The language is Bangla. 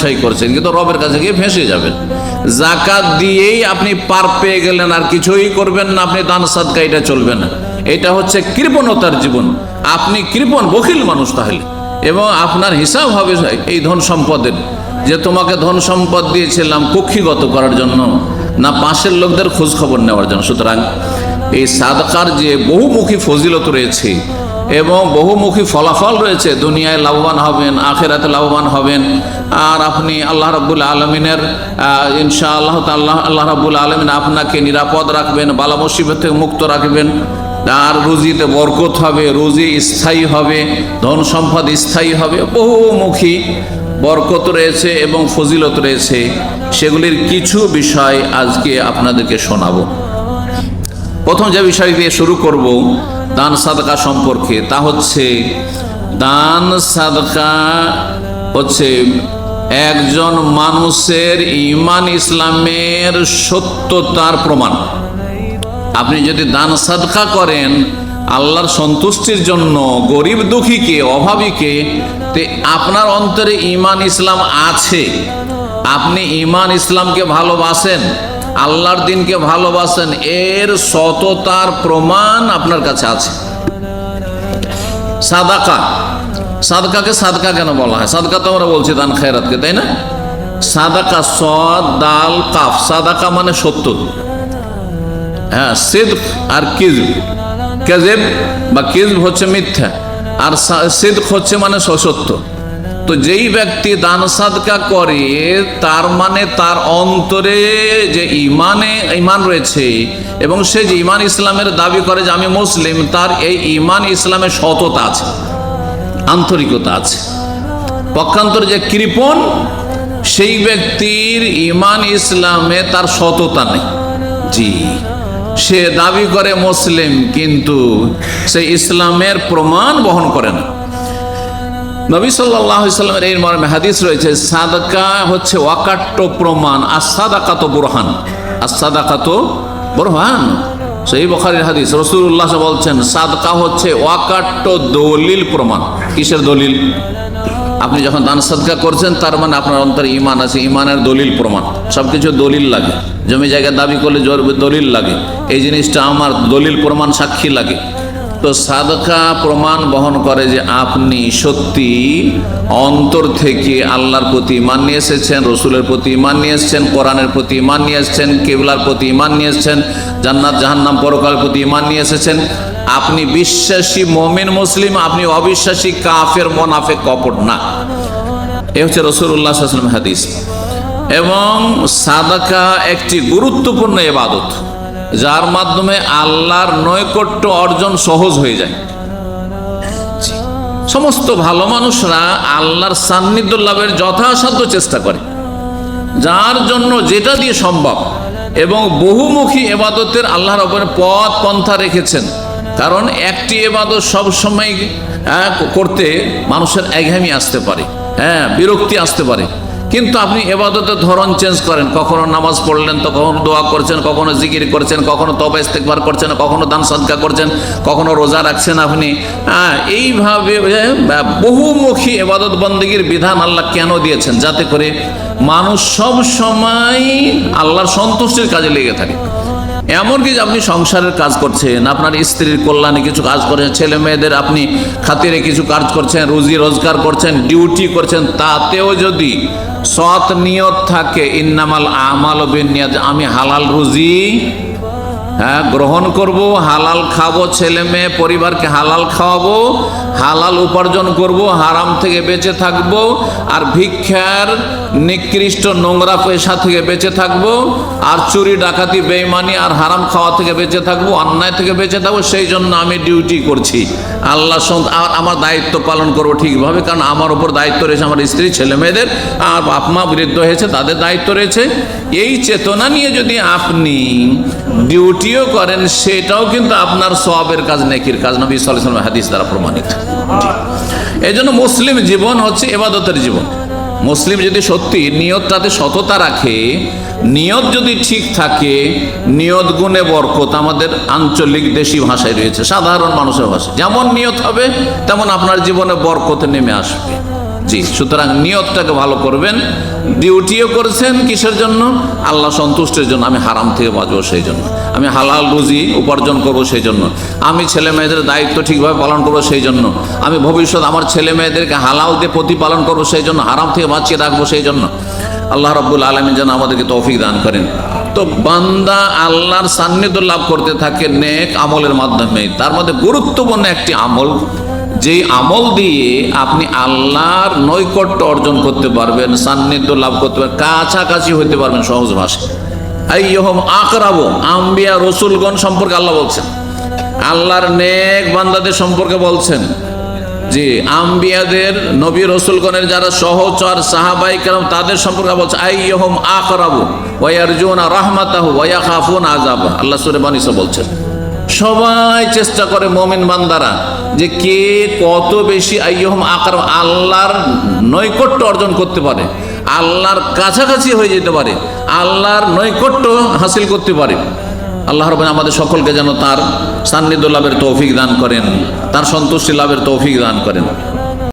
ছয় করছেন, কিন্তু রবের কাছে গিয়ে ফেঁসে যাবেন। জাকাত দিয়েই আপনি পার পেয়ে গেলেন, আর কিছুই করবেন না, আপনি দান সাদকা, এটা চলবে না। এটা হচ্ছে কৃপণতার জীবন। আপনি কৃপণ, বখিল মানুষ তাহলে। এবং আপনার হিসাব হবে এই ধন সম্পদের, যে তোমাকে ধন সম্পদ দিয়েছিলাম কক্ষিগত করার জন্য, না পাশের লোকদের খোঁজ খবর নেওয়ার জন্য। সুতরাং এই সাদকার যে বহুমুখী ফজিলত রয়েছে এবং বহুমুখী ফলাফল রয়েছে। দুনিয়ায় লাভবান হবেন, আখেরাতে লাভবান হবেন। আর আপনি আল্লাহ রাবুল আলমিনের ইনশা আল্লাহ তাল্লাহ আল্লাহ রাবুল আলমিন আপনাকে নিরাপদ রাখবেন, বালা মুসিবত থেকে মুক্ত রাখবেন। আর রুজিতে বরকত হবে, রুজি স্থায়ী হবে, ধন সম্পদ স্থায়ী হবে, বহুমুখী বরকত রয়েছে এবং ফজিলত রয়েছে। সেগুলির কিছু বিষয় আজকে আপনাদেরকে শোনাবো। প্রথম যে বিষয় দিয়ে শুরু করব দান সাদকা সম্পর্কে, তা হচ্ছে দান সাদকা হচ্ছে একজন মানুষের ইমান ইসলামের সত্যতার প্রমাণ। আপনি যদি দান সাদকা করেন, আল্লাহর সন্তুষ্টির জন্য, গরিব দুঃখীকে, অভাবীকে, তে আপনার অন্তরে ইমান ইসলাম আছে। আপনি ইমান ইসলামকে ভালোবাসেন আল্লাহর দিনকে ভালোবাসেন, এর সততার প্রমাণ আপনার কাছে আছে। সাদাকা। সাদকাকে সাদকা কেন বলা হয়? সাদকা তো আমরা বলছি দান খেরাতকে তাই না? সাদাকা সদ, দাল, কাফ। সাদাকা মানে সত্য হ্যাঁ সিদ্ক আর কিজব কেজেব বা কিজব হচ্ছে মিথ্যা। আর সিদ্ক হচ্ছে মানে সসত্য তো যেই ব্যক্তি দান সাদকা করে, তার মানে তার অন্তরে যে ইমানে ইমান রয়েছে এবং সে যে ইমান ইসলামের দাবি করে যে আমি মুসলিম, তার এই ইমান ইসলামের সততা আছে, আন্তরিকতা আছে। পক্ষান্তর যে কৃপণ, সেই ব্যক্তির ইমান ইসলামে তার সততা নেই। জি, সে দাবি করে মুসলিম, কিন্তু সে ইসলামের প্রমাণ বহন করে না। নবী সাল্লামের এই মর্মে হাদিস রয়েছে, সাদকা হচ্ছে ওয়াকাট্ট প্রমাণ আর সাদাকা তো বুরহান। আর সাদাকা তো বুরহান। সেই বখারির হাদিস রসুল্লাহ বলছেন, সাদকা হচ্ছে ওয়াকাট্ট দলিল প্রমাণ। কিসের দলিল? আপনি যখন দান সাদকা করছেন, তার মানে আপনার অন্তরে ইমান আছে ইমানের দলিল প্রমাণ। সব কিছু দলিল লাগে। জমি জায়গা দাবি করলে জোর দলিল লাগে। এই জিনিসটা আমার দলিল প্রমাণ সাক্ষী লাগে। তো সাদকা প্রমাণ বহন করে যে আপনি সত্যি অন্তর থেকে আল্লাহর প্রতি মান নিয়ে এসেছেন, রসুলের প্রতি মান নিয়ে এসেছেন, কোরআনের প্রতি মান নিয়ে এসেছেন, কেবলার প্রতি মান নিয়ে এসেছেন, জান্নাত, জাহান্নাম, পরকালের প্রতি মান নিয়ে এসেছেন। আপনি বিশ্বাসী মমিন, মুসলিম, আপনি অবিশ্বাসী কাফের মোনাফে কপট না। এ হচ্ছে রসুল্লাহ হাদিস। এবং সাদাকা একটি গুরুত্বপূর্ণ এবাদত। যার মাধ্যমে আল্লাহর নৈকট্য অর্জন সহজ হয়ে যায়। সমস্ত ভালো মানুষরা আল্লাহর সান্নিধ্য লাভের যথাসাধ্য চেষ্টা করে। যার জন্য যেটা দিয়ে সম্ভব এবং বহুমুখী এবাদতের আল্লাহর ওপরে পথ পন্থা রেখেছেন। কারণ একটি এবাদত সবসময় করতে মানুষের একঘামি আসতে পারে। হ্যাঁ বিরক্তি আসতে পারে। কিন্তু আপনি এবাদতের ধরন চেঞ্জ করেন। কখনো নামাজ পড়লেন তো কখনো দোয়া করছেন, কখনো জিকির করছেন, কখনো তবা ইস্তেকবার করছেন, কখনো দান সদকা করছেন, কখনো রোজা রাখছেন আপনি। হ্যাঁ এইভাবে বহুমুখী এবাদত বন্দীগীর বিধান আল্লাহ কেন দিয়েছেন? যাতে করে মানুষ সব সময় আল্লাহর সন্তুষ্টির কাজে লেগে থাকে। এমনকি আপনি সংসারের কাজ করছেন, আপনার স্ত্রীর কল্যাণে কিছু কাজ করছেন, ছেলে মেয়েদের আপনি খাতিরে কিছু কাজ করছেন, রুজি রোজগার করছেন, ডিউটি করছেন, তাতেও যদি সৎ নিয়ত থাকে, ইন্নামাল আমাল আমি হালাল রুজি হ্যাঁ গ্রহণ করব, হালাল খাব, ছেলে মেয়ে, পরিবারকে হালাল খাওয়াবো, হালাল উপার্জন করব, হারাম থেকে বেঁচে থাকব, আর ভিক্ষার নিকৃষ্ট নোংরা পেশা থেকে বেঁচে থাকব, আর চুরি, ডাকাতি, বেইমানি, আর হারাম খাওয়া থেকে বেঁচে থাকব, অন্যায় থেকে বেঁচে থাকব, সেই জন্য আমি ডিউটি করছি। আল্লাহ আর আমার দায়িত্ব পালন করব ঠিকভাবে, কারণ আমার ওপর দায়িত্ব রয়েছে আমার স্ত্রী, ছেলে মেয়েদের, আর বাপ মা বৃদ্ধ হয়েছে, তাদের দায়িত্ব রয়েছে। এই চেতনা নিয়ে যদি আপনি ডিউটিও করেন, সেটাও কিন্তু আপনার সবের কাজ, নেকির কাজ, নবী সাল্লাম হাদিস দ্বারা প্রমাণিত। এই জন্য মুসলিম জীবন হচ্ছে এবাদতের জীবন। মুসলিম যদি সত্যি নিয়তটাতে সততা রাখে, নিয়ত যদি ঠিক থাকে, নিয়ত গুণে বরকত আমাদের আঞ্চলিক দেশি ভাষায় রয়েছে, সাধারণ মানুষের ভাষা যেমন নিয়ত হবে, তেমন আপনার জীবনে বরকত নেমে আসবে। জি, সুতরাং নিয়তটাকে ভালো করবেন, ডিউটিও করেছেন কিসের জন্য? আল্লাহ সন্তুষ্টের জন্য, আমি হারাম থেকে বাঁচবো সেই জন্য। আমি হালাল রুজি উপার্জন করব সেই জন্য। আমি ছেলে মেয়েদের দায়িত্ব ঠিকভাবে পালন করব সেই জন্য। আমি ভবিষ্যৎ আমার ছেলে মেয়েদেরকে হালাল দিয়ে প্রতিপালন করব সেই জন্য, হারাম থেকে বাঁচিয়ে রাখব সেই জন্য। আল্লাহ রব্বুল আলমী যেন আমাদেরকে তৌফিক দান করেন। তো বান্দা আল্লাহর সান্নিধ্য লাভ করতে থাকে নেক আমলের মাধ্যমে তার মধ্যে গুরুত্বপূর্ণ একটি আমল যেই আমল দিয়ে আপনি আল্লাহর নৈকট্য অর্জন করতে পারবেন, সান্নিধ্য লাভ করতে পারবেন, কাছাকাছি হইতে পারবেন সহজ ভাষায়। আকরাবো, আম্বিয়া রসুলগণ সম্পর্কে আল্লাহ বলছেন। আল্লাহর নেক বান্দাদের সম্পর্কে বলছেন জি আম্বিয়াদের, নবী রসুলগণের যারা সহচর সাহাবাই কেরাম, তাদের সম্পর্কে বলছে আইয়হম আকরাবু ওয়ারজুনা রাহমাতাহু, ওয়া খাফুন আযাবা আল্লাহ সূরা বানিসা বলছেন সবাই চেষ্টা করে মোমেন বান্দারা যে কে কত বেশি আইহম আকার আল্লাহর নৈকট্য অর্জন করতে পারে, আল্লাহর কাছাকাছি হয়ে যেতে পারে, আল্লাহর নৈকট্য হাসিল করতে পারে। আল্লাহ রবেন আমাদের সকলকে যেন তার সান্নিধ্য লাভের তৌফিক দান করেন, তার সন্তুষ্টি লাভের তৌফিক দান করেন।